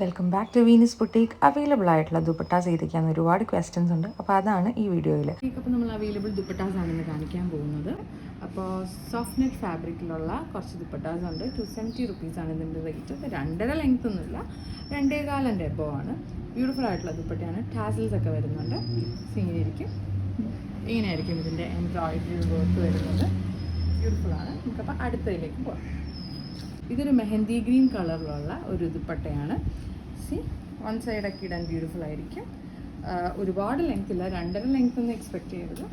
Welcome back to Venus boutique available ആയിട്ടുള്ള ദുപ്പട്ടാസ് ഏതൊക്കെയാണെന്ന് ഒരുപാട് ക്വസ്റ്റ്യൻസ് ഉണ്ട്. അപ്പോൾ അതാണ് ഈ വീഡിയോയിൽ അപ്പോൾ നമ്മൾ അവൈലബിൾ ദുപ്പട്ടാസ് ആണ് കാണിക്കാൻ പോകുന്നത്. അപ്പോൾ സോഫ്റ്റ് നെറ്റ് ഫാബ്രിക്കിലുള്ള കുറച്ച് ദുപ്പട്ടാസ് ഉണ്ട്. ടു സെവന്റി റുപ്പീസാണ് ഇതിന്റെ റേറ്റ് രണ്ടര ലെങ്ത് ഒന്നുമില്ല. രണ്ടേ കാലന്റെ എബോ ആണ്. ബ്യൂട്ടിഫുൾ ആയിട്ടുള്ള ദുപ്പട്ടയാണ്. ടാസൽസ് ഒക്കെ വരുന്നുണ്ട്. ഇങ്ങനെ ഇരിക്കും ഇങ്ങനെയായിരിക്കും ഇതിന്റെ എംബ്രോയിഡറി വർക്ക് വരുന്നത്. ബ്യൂട്ടിഫുൾ ആണ്. നമുക്കപ്പോൾ അടുത്തതിലേക്ക് പോകാം ഇതൊരു മെഹന്തി ഗ്രീൻ കളറിലുള്ള ഒരു ദുപ്പട്ടയാണ്. സി വൺ സൈഡൊക്കെ ഇടാൻ ബ്യൂട്ടിഫുൾ ആയിരിക്കും. ഒരുപാട് ലെങ്ത് ഇല്ല. രണ്ടര ലെങ്ത് ഒന്നും എക്സ്പെക്ട് ചെയ്യരുത്.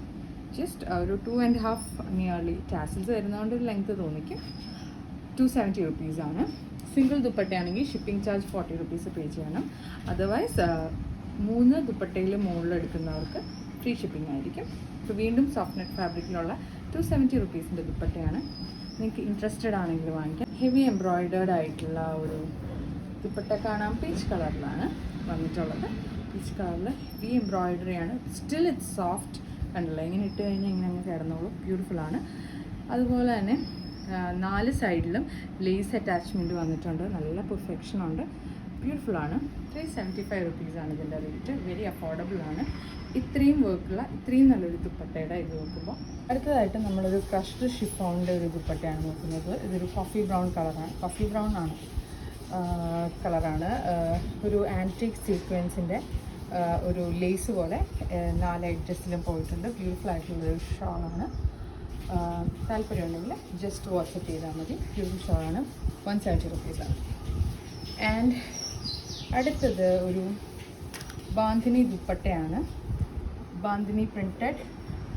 ജസ്റ്റ് ഒരു two and half nearly tassels വരുന്നതുകൊണ്ട് ഒരു ലെങ്ത് തോന്നിക്കും. ടു സെവന്റി റുപ്പീസാണ് single ദുപ്പട്ടയാണെങ്കിൽ shipping charge forty rupees pay ചെയ്യണം. അതർവൈസ് മൂന്ന് ദുപ്പട്ടയിൽ മുകളിൽ എടുക്കുന്നവർക്ക് ഫ്രീ ഷിപ്പിംഗ് ആയിരിക്കും. ഇപ്പോൾ വീണ്ടും സോഫ്റ്റ് നെറ്റ് ഫാബ്രിക്കിലുള്ള ടു സെവന്റി റുപ്പീസിന്റെ ദുപ്പട്ടയാണ്. നിങ്ങൾക്ക് ഇൻട്രസ്റ്റഡ് ആണെങ്കിൽ വാങ്ങിക്കാം. ഹെവി എംബ്രോയിഡേർഡ് ആയിട്ടുള്ള ഒരു ദുപ്പട്ട കാണാം. പീച്ച് കളറിലാണ് വന്നിട്ടുള്ളത്. പീച്ച് കളറിൽ ഹെവി എംബ്രോയിഡറി ആണ്. സ്റ്റിൽ ഇറ്റ്സ് സോഫ്റ്റ് കണ്ടില്ല? ഇങ്ങനെ ഇട്ട് കഴിഞ്ഞാൽ ഇങ്ങനെ അങ്ങ് കിടന്നോളൂ. ബ്യൂട്ടിഫുൾ ആണ്. അതുപോലെ തന്നെ നാല് സൈഡിലും ലേസ് അറ്റാച്ച്മെന്റ് വന്നിട്ടുണ്ട്. നല്ല പെർഫെക്ഷൻ ഉണ്ട്. ബ്യൂട്ടിഫുൾ ആണ്. ത്രീ സെവന്റി ഫൈവ് റുപ്പീസാണ് ഇതിന്റെ റേറ്റ് വെരി അഫോർഡബിൾ ആണ്. ഇത്രയും വർക്കുള്ള ഇത്രയും നല്ലൊരു ദുപ്പട്ടയുടെ ഇത് നോക്കുമ്പോൾ അടുത്തതായിട്ട് നമ്മളൊരു ക്രഷ്ഡ് ഷിഫോണിന്റെ ഒരു ദുപ്പട്ടയാണ് നോക്കുന്നത്. ഇതൊരു കോഫി ബ്രൗൺ കളറാണ് കോഫി ബ്രൗൺ ആണ്. കളറാണ് ഒരു ആന്റിക് സീക്വൻസിന്റെ ഒരു ലേസ് പോലെ നാല് അഡ്ജസ്റ്റിലും പോയിട്ടുണ്ട്. ബ്യൂട്ടിഫുൾ ആയിട്ടുള്ളൊരു ഷോളാണ്. താല്പര്യമുണ്ടെങ്കിൽ ജസ്റ്റ് വാട്സപ്പ് ചെയ്താൽ മതി. ബ്യൂട്ടിഫുൾ ഷോളാണ്. വൺ സെവന്റി റുപ്പീസാണ് ആൻഡ് അടുത്തത് ഒരു ബാന്ധിനി ദുപ്പട്ടയാണ്. ബാന്ധിനി പ്രിന്റഡ്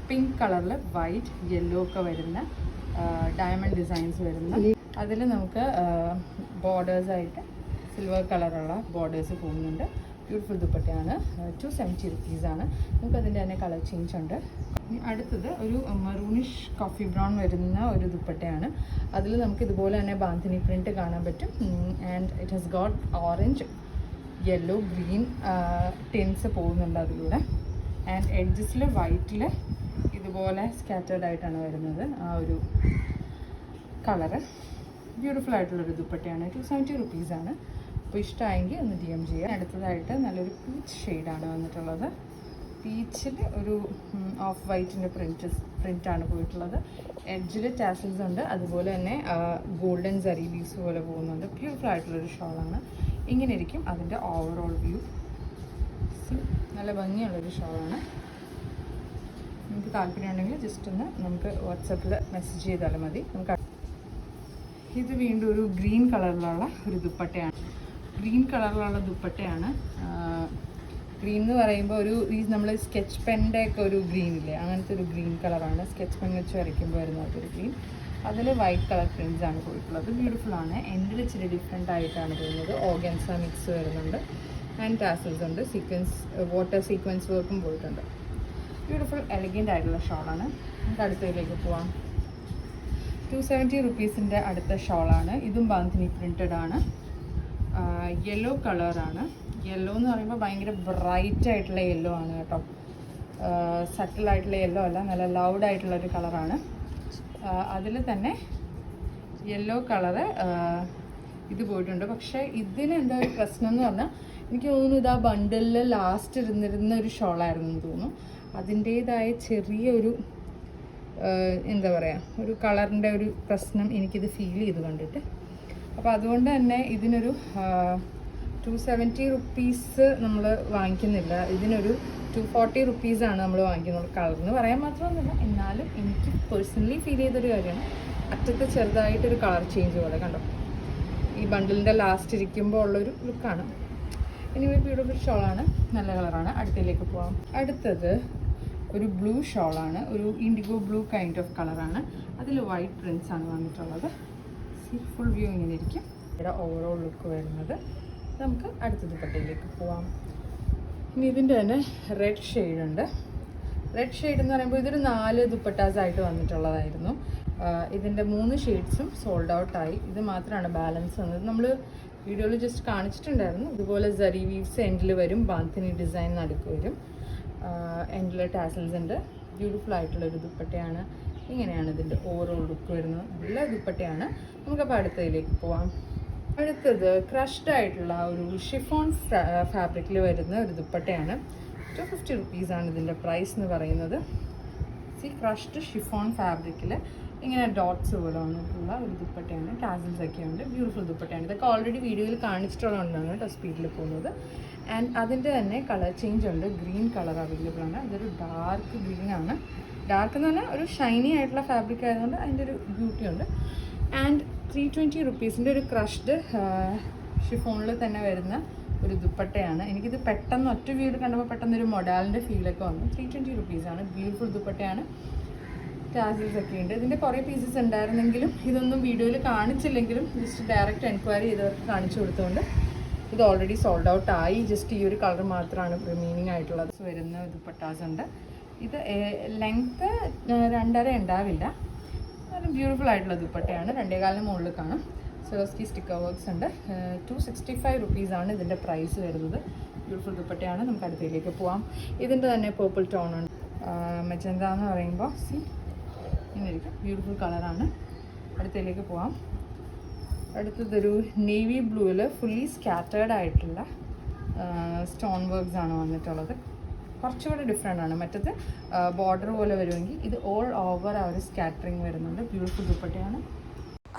പിങ്ക് കളറിൽ വൈറ്റ് യെല്ലോ ഒക്കെ വരുന്ന ഡയമണ്ട് ഡിസൈൻസ് വരുന്ന. അതിൽ നമുക്ക് ബോർഡേഴ്സായിട്ട് സിൽവർ കളറുള്ള ബോർഡേഴ്സ് പോകുന്നുണ്ട്. ബ്യൂട്ടിഫുൾ ദുപ്പട്ടയാണ്. ടു സെവന്റി റുപ്പീസാണ് നമുക്ക് അതിന്റെ തന്നെ കളർ ചേഞ്ച് ഉണ്ട്. അടുത്തത് ഒരു മറൂണിഷ് കോഫി ബ്രൗൺ വരുന്ന ഒരു ദുപ്പട്ടയാണ്. അതിൽ നമുക്ക് ഇതുപോലെ തന്നെ ബാന്ധിനി പ്രിന്റ് കാണാൻ പറ്റും. And it has got orange yellow green tints പോകുന്നുണ്ട് അതിലൂടെ. ആൻഡ് എഡ്ജസിൽ വൈറ്റിൽ ഇതുപോലെ സ്കാറ്റേർഡ് ആയിട്ടാണ് വരുന്നത്. ആ ഒരു കളറ് ബ്യൂട്ടിഫുൾ ആയിട്ടുള്ളൊരു ദുപ്പട്ടയാണ്. ടു സെവന്റി റുപ്പീസാണ് അപ്പോൾ ഇഷ്ടമായെങ്കിൽ ഒന്ന് ഡി എം ചെയ്യാം. അടുത്തതായിട്ട് നല്ലൊരു പീച്ച് ഷെയ്ഡാണ് വന്നിട്ടുള്ളത്. പീച്ചിൽ ഒരു ഓഫ് വൈറ്റിന്റെ പ്രിന്റ് പ്രിന്റാണ് പോയിട്ടുള്ളത്. എഡ്ജിൽ ടാസിൽസ് ഉണ്ട്. അതുപോലെ തന്നെ ഗോൾഡൻ സറി ലീവ്സ് പോലെ പോകുന്നുണ്ട്. ബ്യൂട്ടിഫുൾ ആയിട്ടുള്ളൊരു ഷോളാണ് ഇങ്ങനെ ഇരിക്കും അതിന്റെ ഓവറോൾ വ്യൂ നല്ല ഭംഗിയുള്ളൊരു ഷോളാണ് നിങ്ങൾക്ക് താല്പര്യമുണ്ടെങ്കിൽ ജസ്റ്റ് ഒന്ന് നമുക്ക് വാട്സപ്പിൽ മെസ്സേജ് ചെയ്താലും മതി. നമുക്ക് ഇത് വീണ്ടും ഒരു ഗ്രീൻ കളറിലുള്ള ഒരു ദുപ്പട്ടയാണ്. ഗ്രീൻ കളറിലുള്ള ദുപ്പട്ടയാണ് ഗ്രീൻ എന്ന് പറയുമ്പോൾ ഒരു ഈ നമ്മൾ സ്കെച്ച് പെന്റെ ഒക്കെ ഒരു ഗ്രീൻ ഇല്ലേ? അങ്ങനത്തെ ഒരു ഗ്രീൻ കളറാണ് സ്കെച്ച് പെൻ വെച്ച് വരയ്ക്കുമ്പോൾ വരുന്ന ഒരു ഗ്രീൻ അതിൽ വൈറ്റ് കളർ പ്രിൻസ് ആണ് പോയിട്ടുള്ളത് ബ്യൂട്ടിഫുൾ ആണ്. എന്റെ ഇച്ചിരി ഡിഫറെന്റ് ആയിട്ടാണ് തോന്നുന്നത് ഓർഗൻസ മിക്സ് വരുന്നുണ്ട്. ആൻഡ് ടാസൽസ് ഉണ്ട്. സീക്വൻസ് വാട്ടർ സീക്വൻസ് വർക്കും പോയിട്ടുണ്ട്. ബ്യൂട്ടിഫുൾ എലഗന്റ് ആയിട്ടുള്ള ഷോളാണ് നമുക്ക് അടുത്തതിലേക്ക് പോവാം. ടു സെവന്റി റുപ്പീസിന്റെ അടുത്ത ഷോളാണ് ഇതും ബാന്തിനി പ്രിന്റഡ് ആണ്. യെല്ലോ കളറാണ് യെല്ലോ എന്ന് പറയുമ്പോൾ ഭയങ്കര ബ്രൈറ്റ് ആയിട്ടുള്ള യെല്ലോ ആണ് കേട്ടോ. സട്ടിലായിട്ടുള്ള യെല്ലോ അല്ല നല്ല ലൗഡ് ആയിട്ടുള്ള ഒരു കളറാണ് അതിൽ തന്നെ യെല്ലോ കളറ് ഇത് പോയിട്ടുണ്ട്. പക്ഷേ ഇതിന് എന്താ ഒരു പ്രശ്നം എന്ന് പറഞ്ഞാൽ എനിക്ക് തോന്നുന്നു ഇത് ആ ബണ്ടിലിൽ ലാസ്റ്റ് ഇരുന്നിരുന്ന ഒരു ഷോളായിരുന്നു എന്ന് തോന്നുന്നു. അതിന്റേതായ ചെറിയൊരു എന്താ പറയുക ഒരു കളറിന്റെ ഒരു പ്രശ്നം എനിക്കിത് ഫീൽ ചെയ്ത് കണ്ടിട്ട്. അപ്പോൾ അതുകൊണ്ട് തന്നെ ഇതിനൊരു ടു സെവന്റി റുപ്പീസ് നമ്മൾ വാങ്ങിക്കുന്നില്ല. ഇതിനൊരു ടു ഫോർട്ടി റുപ്പീസാണ് നമ്മൾ വാങ്ങിക്കുന്നത്. എന്ന് പറയാൻ മാത്രമൊന്നുമില്ല. എന്നാലും എനിക്ക് പേഴ്സണലി ഫീൽ ചെയ്തൊരു കാര്യമാണ്. അറ്റത്ത് ചെറുതായിട്ടൊരു കളർ ചേഞ്ച് പോലെ കണ്ടോ? ഈ ബണ്ടിലിന്റെ ലാസ്റ്റ് ഇരിക്കുമ്പോൾ ഉള്ളൊരു ലുക്കാണ് ഇനി ബ്യൂട്ടിഫുൾ ഷോളാണ് നല്ല കളറാണ് അടുത്തതിലേക്ക് പോവാം. അടുത്തത് ഒരു ബ്ലൂ ഷോളാണ് ഒരു ഇൻഡിഗോ ബ്ലൂ കൈൻഡ് ഓഫ് കളറാണ് അതിൽ വൈറ്റ് പ്രിൻസ് ആണ് വന്നിട്ടുള്ളത്. ഫുൾ വ്യൂ ഇങ്ങനെ ഇരിക്കും. ഇവിടെ ഓവറോൾ ലുക്ക് വരുന്നത്. നമുക്ക് അടുത്ത ദുപ്പട്ടയിലേക്ക് പോവാം. ഇനി ഇതിന്റെ തന്നെ റെഡ് ഷെയ്ഡ് ഉണ്ട്. റെഡ് ഷെയ്ഡ് എന്ന് പറയുമ്പോൾ ഇതൊരു നാല് ദുപ്പട്ടാസ് ആയിട്ട് വന്നിട്ടുള്ളതായിരുന്നു ഇതിന്റെ മൂന്ന് ഷെയ്ഡ്സും സോൾഡ് ഔട്ടായി ഇത് മാത്രമാണ് ബാലൻസ് വന്നത്. നമ്മൾ വീഡിയോയിൽ ജസ്റ്റ് കാണിച്ചിട്ടുണ്ടായിരുന്നു. ഇതുപോലെ ജറി വീവ്സ് എൻഡിൽ വരും. ബാന്തിനി ഡിസൈൻ നടുക്ക് വരും. എൻഡിൽ ടാസൽസ് ഉണ്ട്. ബ്യൂട്ടിഫുൾ ആയിട്ടുള്ള ഒരു ദുപ്പട്ടയാണ്. ഇങ്ങനെയാണ് ഇതിന്റെ ഓവറോൾ ലുക്ക് വരുന്നത്. നല്ല ദുപ്പട്ടയാണ്. നമുക്കപ്പോൾ അടുത്തതിലേക്ക് പോവാം. അടുത്തത് ക്രഷ്ഡ് ആയിട്ടുള്ള ഒരു ഷിഫോൺ ഫാബ്രിക്കിൽ വരുന്ന ഒരു ദുപ്പട്ടയാണ്. ടു ഫിഫ്റ്റി റുപ്പീസാണ് ഇതിന്റെ പ്രൈസ് എന്ന് പറയുന്നത്. സി ക്രഷ്ഡ് ഷിഫോൺ ഫാബ്രിക്കിൽ ഇങ്ങനെ ഡോട്ട്സ് പോലെ വന്നിട്ടുള്ള ഒരു ദുപ്പട്ടയാണ്. ടാസിൽസ് ഒക്കെ ഉണ്ട്. ബ്യൂട്ടിഫുൾ ദുപ്പട്ടയാണ്. ഇതൊക്കെ ഓൾറെഡി വീഡിയോയിൽ കാണിച്ചിട്ടുള്ളതുകൊണ്ടാണ് കേട്ടോ സ്പീഡിൽ പോകുന്നത്. ആൻഡ് അതിന്റെ തന്നെ കളർ ചേഞ്ച് ഉണ്ട്. ഗ്രീൻ കളർ അവൈലബിൾ ആണ്. ഇതൊരു ഡാർക്ക് ഗ്രീൻ ആണ്. ഡാർക്ക് എന്ന് പറഞ്ഞാൽ ഒരു ഷൈനി ആയിട്ടുള്ള ഫാബ്രിക് ആയതുകൊണ്ട് അതിന്റെ ഒരു ബ്യൂട്ടി ഉണ്ട്. ആൻഡ് ത്രീ ട്വന്റി റുപ്പീസിന്റെ ഒരു ക്രഷ്ഡ് ഷിഫോണിൽ തന്നെ വരുന്ന ഒരു ദുപ്പട്ടയാണ്. എനിക്കിത് പെട്ടെന്ന് ഒറ്റ വീട് കണ്ടപ്പോൾ പെട്ടെന്ന് ഒരു മൊഡാലിന്റെ ഫീലൊക്കെ വന്നു. ത്രീ ട്വന്റി റുപ്പീസാണ് ബ്യൂട്ടിഫുൾ ദുപ്പട്ടയാണ്. ടാസിൽസ് ഒക്കെ ഉണ്ട്. ഇതിന്റെ കുറേ പീസസ് ഉണ്ടായിരുന്നെങ്കിലും ഇതൊന്നും വീഡിയോയിൽ കാണിച്ചില്ലെങ്കിലും ജസ്റ്റ് ഡയറക്റ്റ് എൻക്വയറി ചെയ്തവർക്ക് കാണിച്ചു കൊടുത്തുകൊണ്ട് ഇത് ഓൾറെഡി സോൾഡ് ഔട്ട് ആയി. ജസ്റ്റ് ഈ ഒരു കളർ മാത്രമാണ് റിമീനിങ് ആയിട്ടുള്ളത്. വരുന്ന ദുപ്പട്ടാസ് ഉണ്ട് ഇത് ലെങ്ത്ത് രണ്ടര ഉണ്ടാവില്ല. നല്ല ബ്യൂട്ടിഫുൾ ആയിട്ടുള്ള ദുപ്പട്ടയാണ്. രണ്ടേകാലിന് മുകളിൽ കാണും. സെറോസ്കി സ്റ്റിക്കർ വർക്ക്സ് ഉണ്ട്. ടു സിക്സ്റ്റി ഫൈവ് റുപ്പീസാണ് ഇതിന്റെ പ്രൈസ് വരുന്നത്. ബ്യൂട്ടിഫുൾ ദുപ്പട്ടയാണ്. നമുക്ക് അടുത്തേക്ക് പോവാം. ഇതിന്റെ തന്നെ പേർപ്പിൾ ടോൺ ഉണ്ട്. മെജന്ത എന്ന് പറയുമ്പോൾ സി ഇങ്ങനെയിരിക്കും ബ്യൂട്ടിഫുൾ കളറാണ് അടുത്തേക്ക് പോവാം. അടുത്തതൊരു നേവി ബ്ലൂവിൽ ഫുള്ളി സ്കാറ്റേർഡ് ആയിട്ടുള്ള സ്റ്റോൺ വർക്ക്സ് ആണ് വന്നിട്ടുള്ളത്. കുറച്ചുകൂടെ ഡിഫറെന്റ് ആണ്. മറ്റത് ബോർഡർ പോലെ വരുമെങ്കിൽ ഇത് ഓൾ ഓവർ ആ ഒരു സ്കാറ്ററിങ് വരുന്നുണ്ട്. ബ്യൂട്ടിഫുൾ ദുപ്പട്ടയാണ്.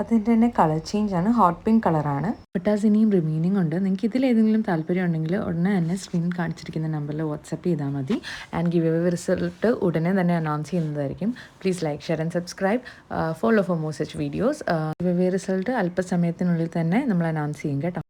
അതിന്റെ തന്നെ കളർ ചേഞ്ച് ആണ്. ഹോട്ട് പിങ്ക് കളറാണ് ബട്ടാസ് ഇനിയും റിമൈനിങ് ഉണ്ട്. നിങ്ങൾക്ക് ഇതിലേതെങ്കിലും താല്പര്യം ഉണ്ടെങ്കിൽ ഉടനെ തന്നെ സ്ക്രീൻ കാണിച്ചിരിക്കുന്ന നമ്പറിൽ വാട്സപ്പ് ചെയ്താൽ മതി. ആൻഡ് ഗിവ് എവേ റിസൾട്ട് ഉടനെ തന്നെ അനൗൺസ് ചെയ്യുന്നതായിരിക്കും. Please like share and subscribe follow for more such videos giveaway result അല്പസമയത്തിനുള്ളിൽ തന്നെ നമ്മൾ അനൗൺസ് ചെയ്യും കേട്ടോ.